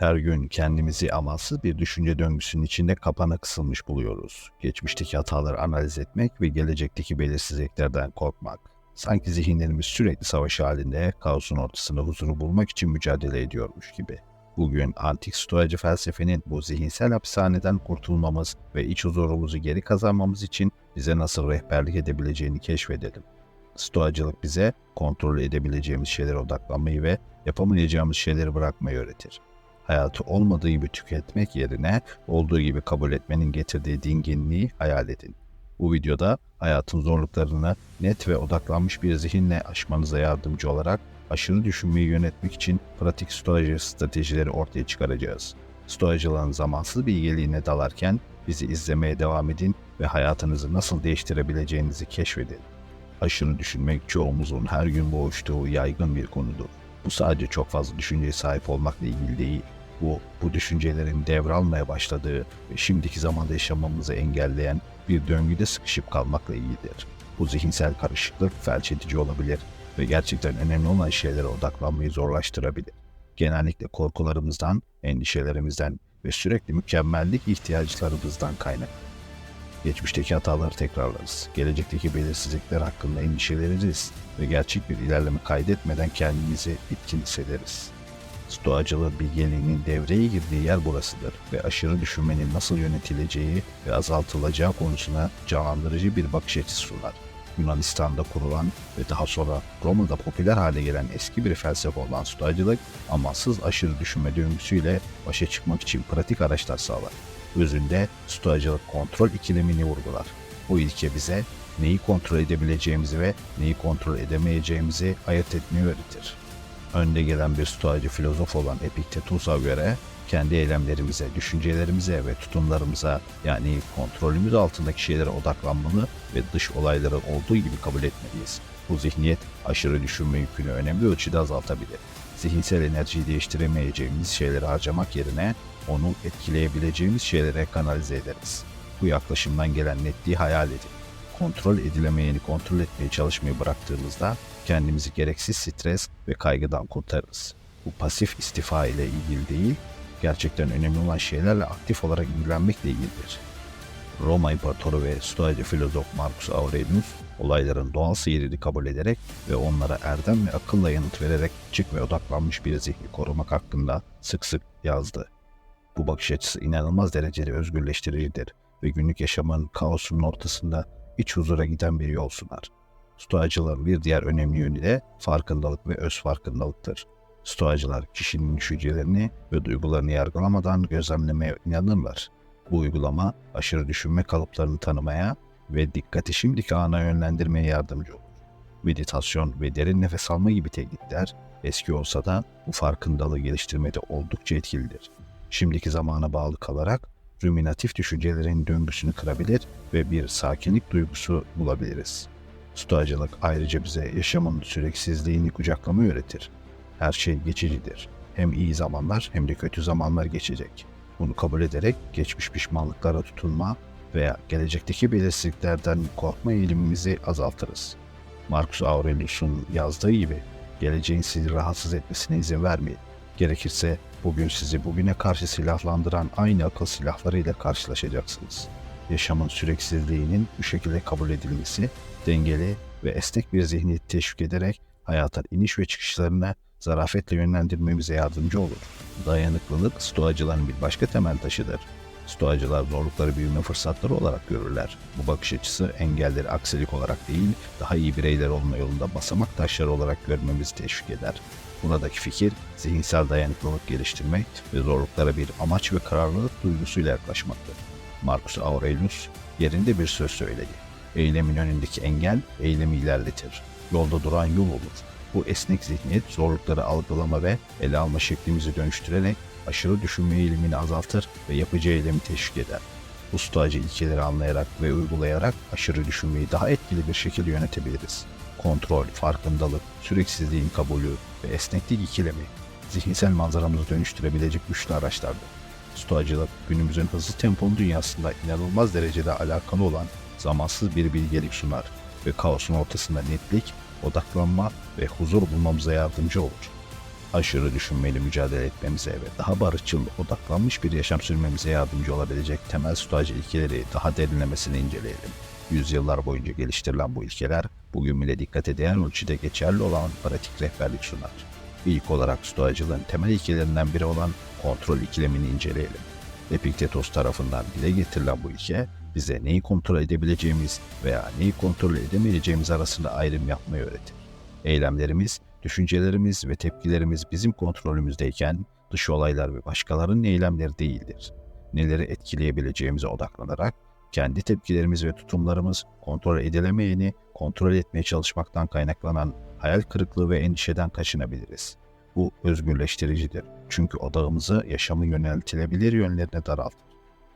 Her gün kendimizi amansız bir düşünce döngüsünün içinde kapana kısılmış buluyoruz. Geçmişteki hataları analiz etmek ve gelecekteki belirsizliklerden korkmak. Sanki zihinlerimiz sürekli savaş halinde, kaosun ortasında huzuru bulmak için mücadele ediyormuş gibi. Bugün antik stoacı felsefenin bu zihinsel hapishaneden kurtulmamız ve iç huzurumuzu geri kazanmamız için bize nasıl rehberlik edebileceğini keşfedelim. Stoacılık bize kontrol edebileceğimiz şeylere odaklanmayı ve yapamayacağımız şeyleri bırakmayı öğretir. Hayatı olmadığı gibi tüketmek yerine olduğu gibi kabul etmenin getirdiği dinginliği hayal edin. Bu videoda hayatın zorluklarını net ve odaklanmış bir zihinle aşmanıza yardımcı olarak aşırı düşünmeyi yönetmek için pratik stoacı stratejileri ortaya çıkaracağız. Stoacılığın zamansız bilgeliğine dalarken bizi izlemeye devam edin ve hayatınızı nasıl değiştirebileceğinizi keşfedin. Aşırı düşünmek çoğumuzun her gün boğuştuğu yaygın bir konudur. Bu sadece çok fazla düşünceye sahip olmakla ilgili değil. Bu, bu düşüncelerin devralmaya başladığı ve şimdiki zamanda yaşamamızı engelleyen bir döngüde sıkışıp kalmakla ilgilidir. Bu zihinsel karışıklık felç edici olabilir ve gerçekten önemli olan şeylere odaklanmayı zorlaştırabilir. Genellikle korkularımızdan, endişelerimizden ve sürekli mükemmellik ihtiyaçlarımızdan kaynak. Geçmişteki hataları tekrarlarız. Gelecekteki belirsizlikler hakkında endişeleniriz ve gerçek bir ilerleme kaydetmeden kendimizi bitkin hissederiz. Stoacılığın bilgeliğinin devreye girdiği yer burasıdır ve aşırı düşünmenin nasıl yönetileceği ve azaltılacağı konusuna canlandırıcı bir bakış açısı sunar. Yunanistan'da kurulan ve daha sonra Roma'da popüler hale gelen eski bir felsefe olan Stoacılık, amansız aşırı düşünme döngüsüyle başa çıkmak için pratik araçlar sağlar. Özünde Stoacılık kontrol ikilemini vurgular. Bu ilke bize neyi kontrol edebileceğimizi ve neyi kontrol edemeyeceğimizi ayırt etmeyi öğretir. Önde gelen bir stoacı filozof olan Epiktetus'a göre kendi eylemlerimize, düşüncelerimize ve tutumlarımıza yani kontrolümüz altındaki şeylere odaklanmalı ve dış olayları olduğu gibi kabul etmeliyiz. Bu zihniyet aşırı düşünme yükünü önemli ölçüde azaltabilir. Zihinsel enerjiyi değiştiremeyeceğimiz şeyleri harcamak yerine onu etkileyebileceğimiz şeylere kanalize ederiz. Bu yaklaşımdan gelen netliği hayal edin. Kontrol edilemeyeni kontrol etmeye çalışmayı bıraktığımızda kendimizi gereksiz stres ve kaygıdan kurtarırız. Bu pasif istifa ile ilgili değil, gerçekten önemli olan şeylerle aktif olarak ilgilenmekle ilgilidir. Roma İmparatoru ve Stoacı filozof Marcus Aurelius, olayların doğal seyrini kabul ederek ve onlara erdem ve akılla yanıt vererek açık ve odaklanmış bir zihni korumak hakkında sık sık yazdı. Bu bakış açısı inanılmaz derecede özgürleştiricidir ve günlük yaşamın kaosunun ortasında iç huzura giden bir yol sunar. Stoacılığın bir diğer önemli yönü de farkındalık ve öz farkındalıktır. Stoacılar kişinin düşüncelerini ve duygularını yargılamadan gözlemlemeye inanırlar. Bu uygulama aşırı düşünme kalıplarını tanımaya ve dikkati şimdiki ana yönlendirmeye yardımcı olur. Meditasyon ve derin nefes alma gibi teknikler eski olsa da bu farkındalığı geliştirmede oldukça etkilidir. Şimdiki zamana bağlı kalarak ruminatif düşüncelerin döngüsünü kırabilir ve bir sakinlik duygusu bulabiliriz. Stoacılık ayrıca bize yaşamın süreksizliğini kucaklamayı öğretir. Her şey geçicidir. Hem iyi zamanlar hem de kötü zamanlar geçecek. Bunu kabul ederek geçmiş pişmanlıklara tutunma veya gelecekteki belirsizliklerden korkma eğilimimizi azaltırız. Marcus Aurelius'un yazdığı gibi geleceğin sizi rahatsız etmesine izin vermeyin. Gerekirse bugün sizi bugüne karşı silahlandıran aynı akıl silahlarıyla karşılaşacaksınız. Yaşamın süreksizliğinin bu şekilde kabul edilmesi dengeli ve esnek bir zihniyet teşvik ederek hayatın iniş ve çıkışlarına zarafetle yönlendirmemize yardımcı olur. Dayanıklılık stoacıların bir başka temel taşıdır. Stoacılar zorlukları büyüme fırsatları olarak görürler. Bu bakış açısı engelleri aksilik olarak değil, daha iyi bireyler olma yolunda basamak taşları olarak görmemizi teşvik eder. Buradaki fikir zihinsel dayanıklılık geliştirmek ve zorluklara bir amaç ve kararlılık duygusuyla yaklaşmaktır. Marcus Aurelius yerinde bir söz söyledi. Eylemin önündeki engel eylemi ilerletir. Yolda duran yol olur. Bu esnek zihniyet zorlukları algılama ve ele alma şeklimizi dönüştürerek aşırı düşünme eğilimini azaltır ve yapıcı eylemi teşvik eder. Bu stoacı ilkeleri anlayarak ve uygulayarak aşırı düşünmeyi daha etkili bir şekilde yönetebiliriz. Kontrol, farkındalık, süreksizliğin kabulü ve esneklik ikilemi zihinsel manzaramızı dönüştürebilecek güçlü araçlardır. Stoacılık günümüzün hızlı tempolu dünyasında inanılmaz derecede alakalı olan zamansız bir bilgelik sunar ve kaosun ortasında netlik, odaklanma ve huzur bulmamıza yardımcı olur. Aşırı düşünmeyle mücadele etmemize ve daha barışçıl, odaklanmış bir yaşam sürmemize yardımcı olabilecek temel stoacı ilkeleri daha derinlemesine inceleyelim. Yüzyıllar boyunca geliştirilen bu ilkeler bugün bile dikkate değer ölçüde geçerli olan pratik rehberlik sunar. İlk olarak stoacılığın temel ilkelerinden biri olan kontrol ikilemini inceleyelim. Epiktetos tarafından dile getirilen bu ilke, bize neyi kontrol edebileceğimiz veya neyi kontrol edemeyeceğimiz arasında ayrım yapmayı öğretir. Eylemlerimiz, düşüncelerimiz ve tepkilerimiz bizim kontrolümüzdeyken dış olaylar ve başkalarının eylemleri değildir. Neleri etkileyebileceğimize odaklanarak kendi tepkilerimiz ve tutumlarımız kontrol edilemeyeni kontrol etmeye çalışmaktan kaynaklanan hayal kırıklığı ve endişeden kaçınabiliriz. Bu özgürleştiricidir. Çünkü odağımızı yaşamı yöneltilebilir yönlerine daraltır.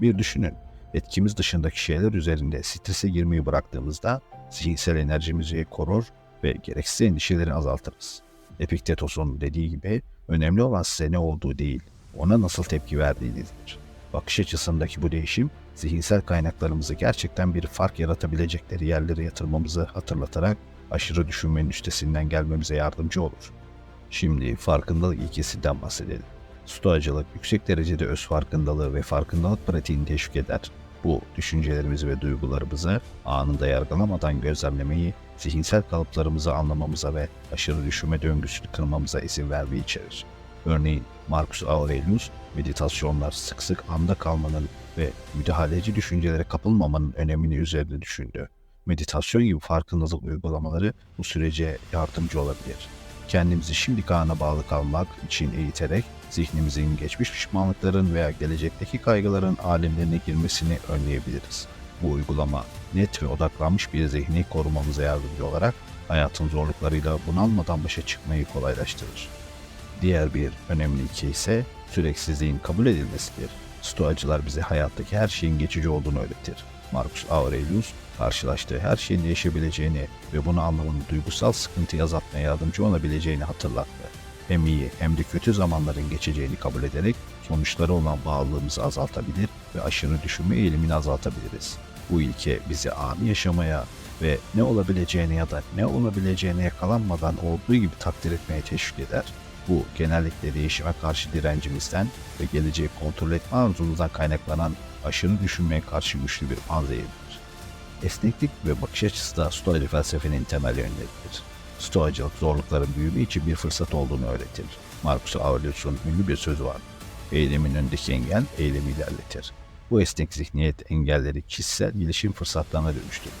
Bir düşünün, etkimiz dışındaki şeyler üzerinde strese girmeyi bıraktığımızda zihinsel enerjimizi korur ve gereksiz endişeleri azaltırız. Epiktetos'un dediği gibi önemli olan size ne olduğu değil, ona nasıl tepki verdiğinizdir. Bakış açısındaki bu değişim zihinsel kaynaklarımızı gerçekten bir fark yaratabilecekleri yerlere yatırmamızı hatırlatarak aşırı düşünmenin üstesinden gelmemize yardımcı olur. Şimdi farkındalık ilkesinden bahsedelim. Stoacılık yüksek derecede öz farkındalığı ve farkındalık pratiğini teşvik eder. Bu, düşüncelerimizi ve duygularımızı anında yargılamadan gözlemlemeyi, zihinsel kalıplarımızı anlamamıza ve aşırı düşünme döngüsünü kırmamıza izin vermeyi içerir. Örneğin Marcus Aurelius, meditasyonlar sık sık anda kalmanın ve müdahaleci düşüncelere kapılmamanın önemini üzerinde düşündü. Meditasyon gibi farkındalık uygulamaları bu sürece yardımcı olabilir. Kendimizi şimdiki ana bağlı kalmak için eğiterek zihnimizin geçmiş pişmanlıkların veya gelecekteki kaygıların alemlerine girmesini önleyebiliriz. Bu uygulama net ve odaklanmış bir zihni korumamıza yardımcı olarak hayatın zorluklarıyla bunalmadan başa çıkmayı kolaylaştırır. Diğer bir önemli ilke ise süreksizliğin kabul edilmesidir. Stoacılar bize hayattaki her şeyin geçici olduğunu öğretir. Marcus Aurelius, karşılaştığı her şeyin değişebileceğini ve bunu anlamanın duygusal sıkıntıyı azaltmaya yardımcı olabileceğini hatırlattı. Hem iyi hem de kötü zamanların geçeceğini kabul ederek sonuçları olan bağlılığımızı azaltabilir ve aşırı düşünme eğilimini azaltabiliriz. Bu ilke bizi ani yaşamaya ve ne olabileceğine ya da ne olabileceğine yakalanmadan olduğu gibi takdir etmeye teşvik eder. Bu genellikle değişime karşı direncimizden ve geleceği kontrol etme arzumuzdan kaynaklanan aşırı düşünmeye karşı güçlü bir panzehirdir. Esneklik ve bakış açısı da Stoacı felsefenin temel yönleridir. Stoacılık zorlukların büyüme için bir fırsat olduğunu öğretir. Marcus Aurelius'un ünlü bir sözü var. Eylemin önündeki engel eylemi ilerletir. Bu esnek zihniyet engelleri kişisel gelişim fırsatlarına dönüştürür.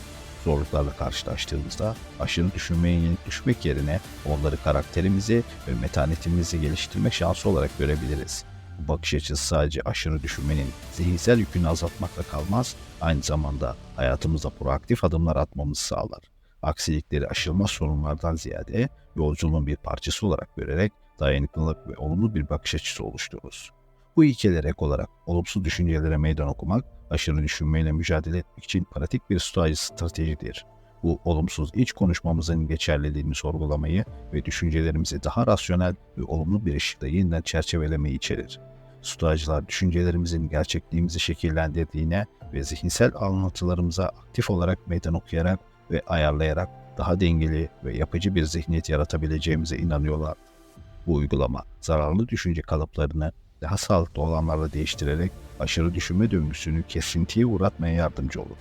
Zorluklarla karşılaştığımızda aşırı düşünmeye yenik düşmek yerine onları karakterimizi ve metanetimizi geliştirme şansı olarak görebiliriz. Bu bakış açısı sadece aşırı düşünmenin zihinsel yükünü azaltmakla kalmaz, aynı zamanda hayatımızda proaktif adımlar atmamızı sağlar. Aksilikleri aşılmaz sorunlardan ziyade yolculuğun bir parçası olarak görerek dayanıklılık ve olumlu bir bakış açısı oluştururuz. Bu ilkelere ek olarak olumsuz düşüncelere meydan okumak, aşırı düşünmeyle mücadele etmek için pratik bir stoacı stratejidir. Bu olumsuz iç konuşmamızın geçerliliğini sorgulamayı ve düşüncelerimizi daha rasyonel ve olumlu bir ışıkta yeniden çerçevelemeyi içerir. Stoacılar düşüncelerimizin gerçekliğimizi şekillendirdiğine ve zihinsel anlatılarımıza aktif olarak meydan okuyarak ve ayarlayarak daha dengeli ve yapıcı bir zihniyet yaratabileceğimize inanıyorlar. Bu uygulama zararlı düşünce kalıplarını daha sağlıklı olanlarla değiştirerek aşırı düşünme döngüsünü kesintiye uğratmaya yardımcı olur.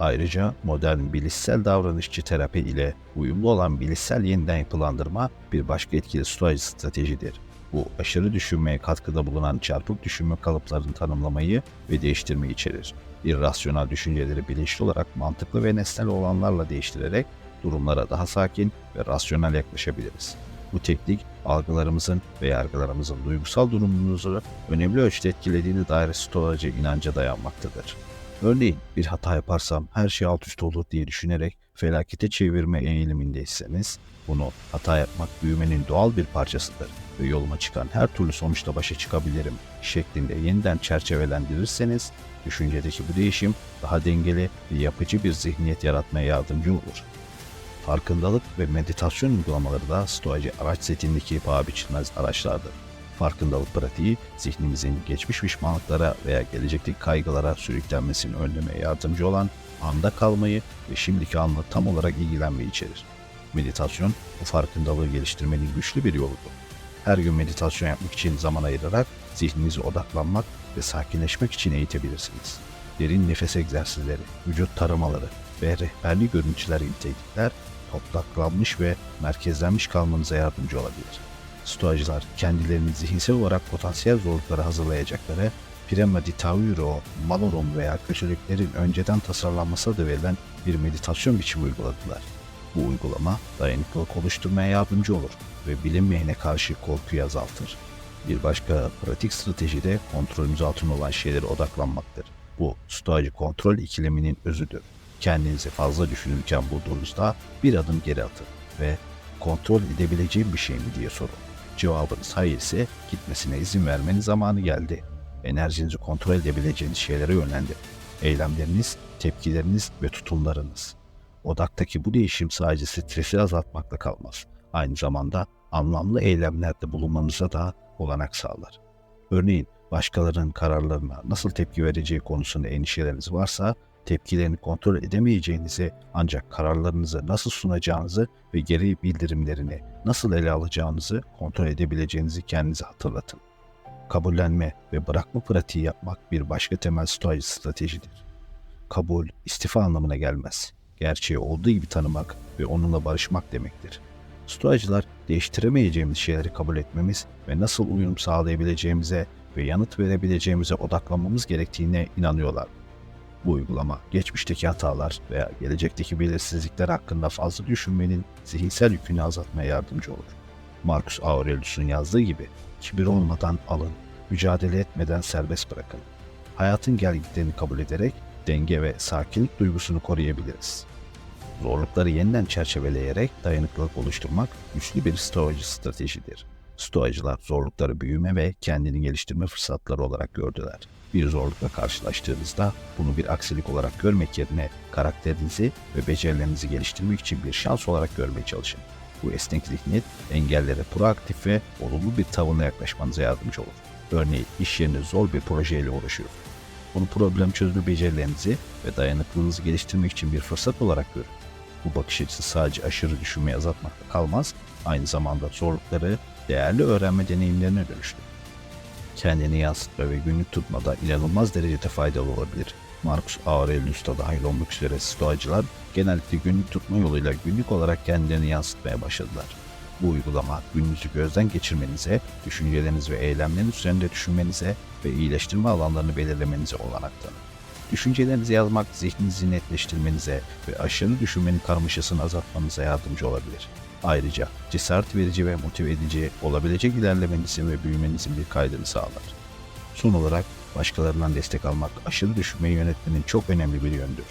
Ayrıca modern bilişsel davranışçı terapi ile uyumlu olan bilişsel yeniden yapılandırma bir başka etkili stoacı stratejidir. Bu aşırı düşünmeye katkıda bulunan çarpık düşünme kalıplarını tanımlamayı ve değiştirmeyi içerir. İrrasyonel düşünceleri bilinçli olarak mantıklı ve nesnel olanlarla değiştirerek durumlara daha sakin ve rasyonel yaklaşabiliriz. Bu teknik algılarımızın ve yargılarımızın duygusal durumumuzu önemli ölçüde etkilediğine dair stoacı inanca dayanmaktadır. Örneğin bir hata yaparsam her şey alt üst olur diye düşünerek felakete çevirme eğilimindeyseniz bunu hata yapmak büyümenin doğal bir parçasıdır ve yoluma çıkan her türlü sonuçla başa çıkabilirim şeklinde yeniden çerçevelendirirseniz düşüncedeki bu değişim daha dengeli ve yapıcı bir zihniyet yaratmaya yardımcı olur. Farkındalık ve meditasyon uygulamaları da stoacı araç setindeki paha biçilmez araçlardır. Farkındalık pratiği zihnimizin geçmiş pişmanlıklara veya gelecekteki kaygılara sürüklenmesini önlemeye yardımcı olan anda kalmayı ve şimdiki anla tam olarak ilgilenmeyi içerir. Meditasyon bu farkındalığı geliştirmenin güçlü bir yoludur. her gün meditasyon yapmak için zaman ayırarak zihninizi odaklanmak ve sakinleşmek için eğitebilirsiniz. Derin nefes egzersizleri, vücut taramaları ve rehberli görüntüler gibi teknikler topraklanmış ve merkezlenmiş kalmanıza yardımcı olabilir. Stoacılar kendilerini zihinsel olarak potansiyel zorluklara hazırlayacakları Prima di Tauro, Malorum veya kötülüklerin önceden tasarlanması da verilen bir meditasyon biçimi uyguladılar. Bu uygulama dayanıklılık oluşturmaya yardımcı olur ve bilinmeyene karşı korkuyu azaltır. Bir başka pratik strateji de kontrolümüz altında olan şeylere odaklanmaktır. Bu stoacı kontrol ikileminin özüdür. Kendinizi fazla düşünürken bulduğunuzda bir adım geri atın ve kontrol edebileceğim bir şey mi diye sorun. Cevabınız hayır ise gitmesine izin vermenin zamanı geldi. Enerjinizi kontrol edebileceğiniz şeylere yönlendirin. Eylemleriniz, tepkileriniz ve tutumlarınız. Odaktaki bu değişim sadece stresi azaltmakla kalmaz. Aynı zamanda anlamlı eylemlerde bulunmanıza da olanak sağlar. Örneğin başkalarının kararlarına nasıl tepki vereceği konusunda endişeleriniz varsa tepkilerini kontrol edemeyeceğinizi ancak kararlarınızı nasıl sunacağınızı ve geri bildirimlerini nasıl ele alacağınızı kontrol edebileceğinizi kendinize hatırlatın. Kabullenme ve bırakma pratiği yapmak bir başka temel stoacı stratejidir. Kabul, istifa anlamına gelmez. Gerçeği olduğu gibi tanımak ve onunla barışmak demektir. Stoacılar değiştiremeyeceğimiz şeyleri kabul etmemiz ve nasıl uyum sağlayabileceğimize ve yanıt verebileceğimize odaklanmamız gerektiğine inanıyorlar. Bu uygulama geçmişteki hatalar veya gelecekteki belirsizlikler hakkında fazla düşünmenin zihinsel yükünü azaltmaya yardımcı olur. Marcus Aurelius'un yazdığı gibi kibir olmadan alın, mücadele etmeden serbest bırakın. Hayatın gelgitlerini kabul ederek denge ve sakinlik duygusunu koruyabiliriz. Zorlukları yeniden çerçeveleyerek dayanıklılık oluşturmak güçlü bir stoacı stratejidir. Stoacılar zorlukları büyüme ve kendini geliştirme fırsatları olarak gördüler. Bir zorlukla karşılaştığınızda bunu bir aksilik olarak görmek yerine karakterinizi ve becerilerinizi geliştirmek için bir şans olarak görmeye çalışın. Bu esnek zihniyet engellere proaktif ve olumlu bir tavırla yaklaşmanıza yardımcı olur. Örneğin iş yerinde zor bir projeyle uğraşıyorsunuz. Bunu problem çözme becerilerinizi ve dayanıklılığınızı geliştirmek için bir fırsat olarak görün. Bu bakış açısı sadece aşırı düşünmeyi azaltmakla kalmaz, aynı zamanda zorlukları değerli öğrenme deneyimlerine dönüştürür. Kendini yansıtma ve günlük tutmada inanılmaz derecede faydalı olabilir. Marcus Aurelius da dahil olmak üzere stoacılar genellikle günlük tutma yoluyla günlük olarak kendilerini yansıtmaya başladılar. Bu uygulama gününüzü gözden geçirmenize, düşünceleriniz ve eylemleriniz üzerinde düşünmenize ve iyileştirme alanlarını belirlemenize olanak tanır. Düşüncelerinizi yazmak zihninizi netleştirmenize ve aşırı düşünmenin karmaşasını azaltmanıza yardımcı olabilir. Ayrıca cesaret verici ve motive edici olabilecek ilerlemenizin ve büyümenizin bir kaydını sağlar. Son olarak başkalarından destek almak aşırı düşünmeyi yönetmenin çok önemli bir yöndür.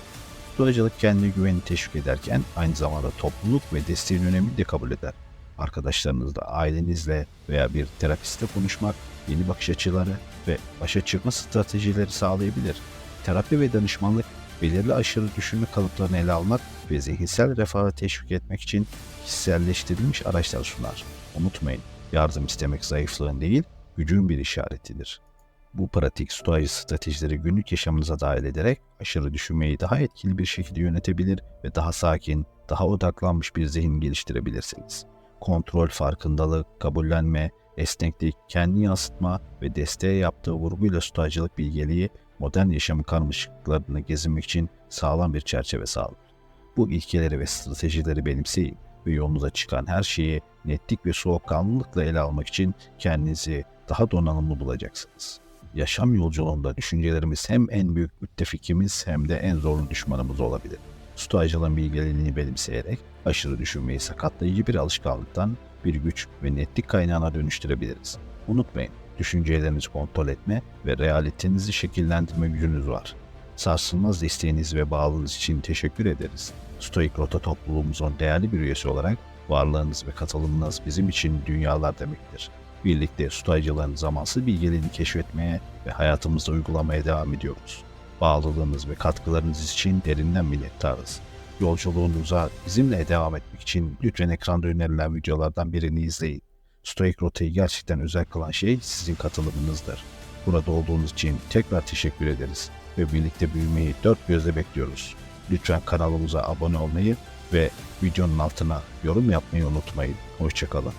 Stoacılık kendine güveni teşvik ederken aynı zamanda topluluk ve desteğin önemini de kabul eder. Arkadaşlarınızla, ailenizle veya bir terapistle konuşmak yeni bakış açıları ve başa çıkma stratejileri sağlayabilir. Terapi ve danışmanlık belirli aşırı düşünme kalıplarını ele almak ve zihinsel refahı teşvik etmek için kişiselleştirilmiş araçlar sunar. Unutmayın, yardım istemek zayıflığın değil, gücün bir işaretidir. Bu pratik stoacı stratejileri günlük yaşamınıza dahil ederek aşırı düşünmeyi daha etkili bir şekilde yönetebilir ve daha sakin, daha odaklanmış bir zihin geliştirebilirsiniz. Kontrol, farkındalık, kabullenme, esneklik, kendi yansıtma ve desteğe yaptığı vurguyla stoacılık bilgeliği modern yaşamın karmaşıklıklarını gezinmek için sağlam bir çerçeve sağlar. Bu ilkeleri ve stratejileri benimseyin ve yolunuza çıkan her şeyi netlik ve soğukkanlılıkla ele almak için kendinizi daha donanımlı bulacaksınız. Yaşam yolculuğunda düşüncelerimiz hem en büyük müttefikimiz hem de en zorlu düşmanımız olabilir. Stoacılığın bilgeliğini benimseyerek aşırı düşünmeyi sakatlayıcı bir alışkanlıktan bir güç ve netlik kaynağına dönüştürebiliriz. Unutmayın, düşüncelerinizi kontrol etme ve realitenizi şekillendirme gücünüz var. Sarsılmaz desteğiniz ve bağlılığınız için teşekkür ederiz. Stoik Rota topluluğumuzun değerli bir üyesi olarak varlığınız ve katılımınız bizim için dünyalar demektir. Birlikte stoacılığın zamansız bilgeliğini keşfetmeye ve hayatımızda uygulamaya devam ediyoruz. Bağlılığınız ve katkılarınız için derinden minnettarız. Yolculuğunuza bizimle devam etmek için lütfen ekranda önerilen videolardan birini izleyin. Stoik Rota'yı gerçekten özel kılan şey sizin katılımınızdır. Burada olduğunuz için tekrar teşekkür ederiz ve birlikte büyümeyi dört gözle bekliyoruz. Lütfen kanalımıza abone olmayı ve videonun altına yorum yapmayı unutmayın. Hoşçakalın.